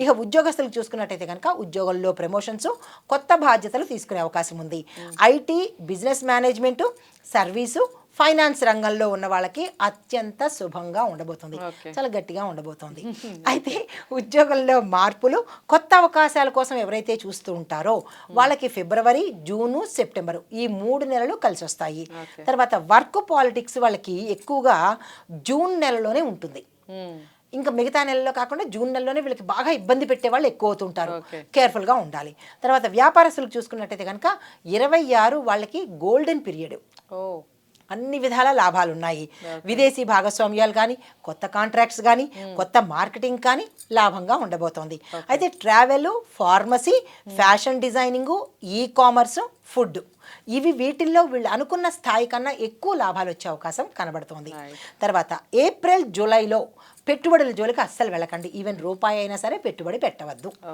ఇక ఉద్యోగస్తులకు చూసుకున్నట్టయితే కనుక ఉద్యోగంలో ప్రమోషన్స్ కొత్త బాధ్యతలు తీసుకునే అవకాశం ఉంది IT business management service finance రంగంలో ఉన్న వాళ్ళకి అత్యంత శుభంగా ఉండబోతుంది. చాలా గట్టిగా ఉండబోతోంది అయితే ఉద్యోగంలో మార్పులు కొత్త అవకాశాల కోసం ఎవరైతే చూస్తూ ఉంటారో వాళ్ళకి ఫిబ్రవరి జూను సెప్టెంబరు ఈ మూడు నెలలు కలిసి వస్తాయి. తర్వాత వర్క్ పాలిటిక్స్ వాళ్ళకి ఎక్కువగా జూన్ నెలలోనే ఉంటుంది మ్మ్. ఇంకా మిగతా నెలలో కాకుండా జూన్ నెలలోనే వీళ్ళకి బాగా ఇబ్బంది పెట్టే వాళ్ళు ఎక్కువ అవుతుంటారు. కేర్ఫుల్గా ఉండాలి. తర్వాత వ్యాపారస్తులకు చూసుకున్నట్టయితే కనుక ఇరవై ఆరు వాళ్ళకి గోల్డెన్ పీరియడ్. అన్ని విధాల లాభాలు ఉన్నాయి విదేశీ భాగస్వామ్యాలు కానీ కొత్త కాంట్రాక్ట్స్ కానీ కొత్త మార్కెటింగ్ కానీ లాభంగా ఉండబోతోంది. అయితే travel pharmacy fashion designing e commerce food. ఇవి వీటిల్లో వీళ్ళు అనుకున్న స్థాయి కన్నా ఎక్కువ లాభాలు వచ్చే అవకాశం కనబడుతోంది. తర్వాత ఏప్రిల్ జూలైలో పెట్టుబడుల జోలికి అస్సలు వెళ్ళకండి. ఈవెన్ రూపాయి అయినా సరే పెట్టుబడి పెట్టవద్దు.